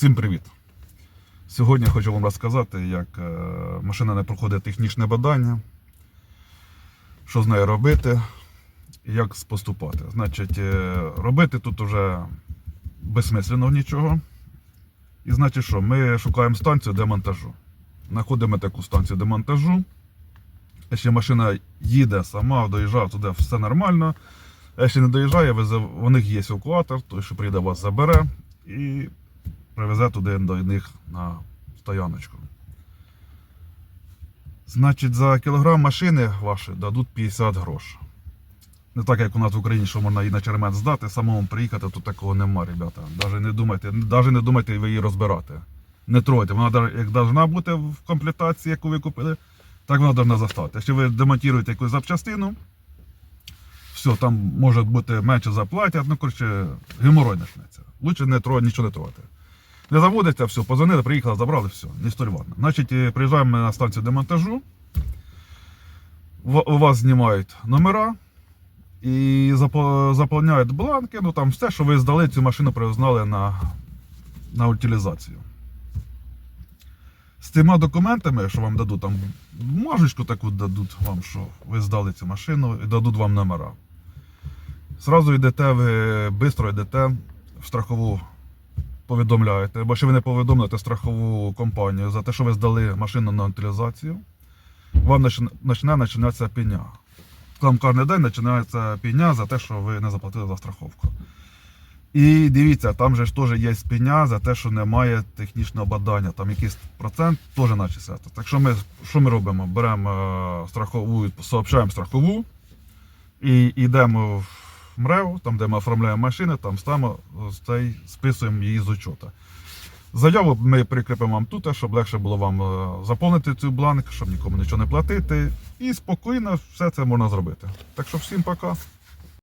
Всім привіт! Сьогодні хочу вам розказати, як е, машина не проходить технічне бадання, що з нею робити і як поступати. Значить, е, робити тут вже безсмислено нічого. І значить що, ми шукаємо станцію демонтажу. Знаходимо таку станцію демонтажу. Якщо машина їде сама, доїжджає туди, все нормально. А якщо не доїжджає, у них є евакуатор, той, що прийде вас забере і привезе туди до них на стояночку. Значить, за кілограм машини ваші дадуть 50 грош. Не так, як у нас в Україні, що можна і на чермет здати, самому приїхати, тут такого нема, ребята. Навіть не думайте, навіть не думайте ви її розбирати. Не тройте. Вона як должна бути в комплектації, яку ви купили, так вона повинна застати. Якщо ви демонтуєте якусь запчастину, все, там може бути менше заплатять, ну коротше, геморой почнеться. Лучше не тро, нічого не трогати. Не заводиться, все, позвонили, приїхали, забрали, все, не історювати. Значить, е, приїжджаємо на станцію демонтажу. У вас знімають номера і заповняють бланки, ну там все, що ви здали, цю машину признали на, на утилізацію. З цими документами, що вам дадуть, там бумажечку таку дадуть вам, що ви здали цю машину і дадуть вам номера. Зразу йдете, ви швидко йдете в страхову повідомляєте, бо якщо ви не повідомляєте страхову компанію за те, що ви здали машину на утилізацію, вам почне починатися пеня. Там кожен день починається пеня за те, що ви не заплатили за страховку. І дивіться, там же ж теж є пеня за те, що немає технічного бадання. Там якийсь процент теж начисляється. Так що ми, що ми робимо? Беремо е, страхову, сообщаємо страхову і йдемо в МРЕВ, там, де ми оформляємо машини, там ставимо е, цей, списуємо її з учета. Заяву ми прикріпимо вам тут, щоб легше було вам е, заповнити цю бланк, щоб нікому нічого не платити. І спокійно все це можна зробити. Так що всім пока.